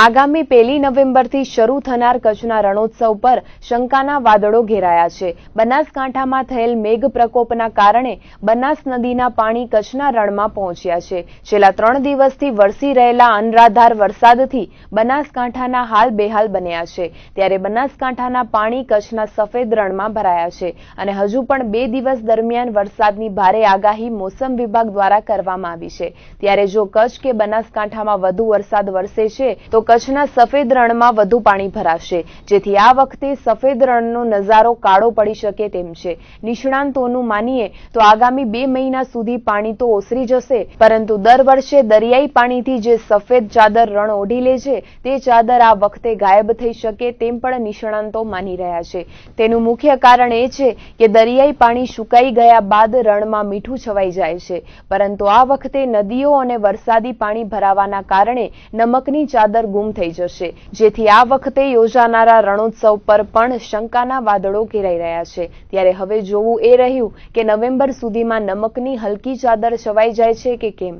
આગામી પહેલી નવેમ્બરથી શરૂ થનાર કચ્છના રણોત્સવ પર શંકાના વાદળો ઘેરાયા છે. બનાસકાંઠામાં થયેલ મેઘ પ્રકોપના કારણે બનાસ નદીના પાણી કચ્છના રણમાં પહોંચ્યા છે. છેલ્લા ત્રણ દિવસથી વરસી રહેલા અનરાધાર વરસાદથી બનાસકાંઠાના હાલ બેહાલ બન્યા છે. ત્યારે બનાસકાંઠાના પાણી કચ્છના સફેદ રણમાં ભરાયા છે અને હજુ પણ બે દિવસ દરમિયાન વરસાદની ભારે આગાહી મોસમ વિભાગ દ્વારા કરવામાં આવી છે. ત્યારે જો કચ્છ કે બનાસકાંઠામાં વધુ વરસાદ વરસે છે, તો કચ્છના સફેદ રણમાં વધુ પાણી ભરાશે. જેથી આ વખતે સફેદ રણનો નજારો કાળો પડી શકે તેમ છે. નિષ્ણાંતોનું માનીએ તો આગામી બે મહિના સુધી પાણી તો ઓસરી જશે, પરંતુ દર વર્ષે દરિયાઈ પાણીથી જે સફેદ ચાદર રણ ઓઢી લે છે, તે ચાદર આ વખતે ગાયબ થઈ શકે તેમ પણ નિષ્ણાંતો માની રહ્યા છે. તેનું મુખ્ય કારણ એ છે કે દરિયાઈ પાણી સુકાઈ ગયા બાદ રણમાં મીઠું છવાઈ જાય છે. પરંતુ આ વખતે નદીઓ અને વરસાદી પાણી ભરાવાના કારણે નમકની ચાદર ગુમ થઈ જશે. જેથી આ વખતે યોજાનારા રણોત્સવ પર પણ શંકાના વાદળો ઘેરાઈ રહ્યા છે. ત્યારે હવે જોવું એ રહ્યું કે નવેમ્બર સુધીમાં નમકની હલકી ચાદર છવાઈ જાય છે કે કેમ?